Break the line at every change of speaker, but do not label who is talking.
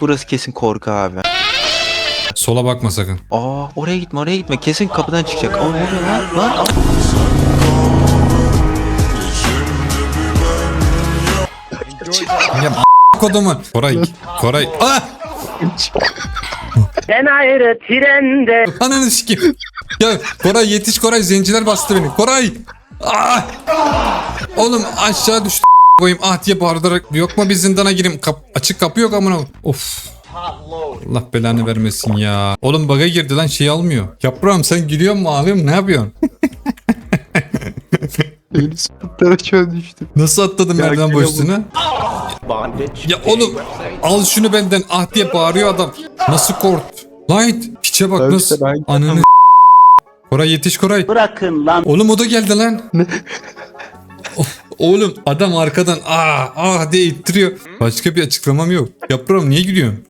Burası kesin korku abi.
Sola bakma sakın.
Aa oraya gitme oraya gitme. Kesin kapıdan çıkacak. Aa ne oluyor lan? Lan aa.
Ya kodumu. Koray. Koray. Ah!
Ben ayrı trende.
Ananı sikeyim. Ya Koray yetiş Koray zenciler bastı beni. Koray. Ah! Oğlum aşağı düştü koyayım ah diye bağırarak yok mu bir zindana gireyim? Kap- açık kapı yok amına of. Allah belanı vermesin ya. Oğlum baga girdi lan şey almıyor. Yaprağım sen gülüyor mu ağlıyor mu ne yapıyorsun?
Elis pıtlar aşağı düştü.
nasıl atladım
Ya
merdiven boşluğuna ya oğlum al şunu benden ah diye bağırıyor adam. Nasıl kort Light piçe bak
Tabii
nasıl?
işte ben-
ananı Koray yetiş Koray.
Bırakın lan.
Oğlum o da geldi lan. Oğlum adam arkadan ah ah diye ittiriyor. Başka bir açıklamam yok. Yaprağım niye gülüyorsun?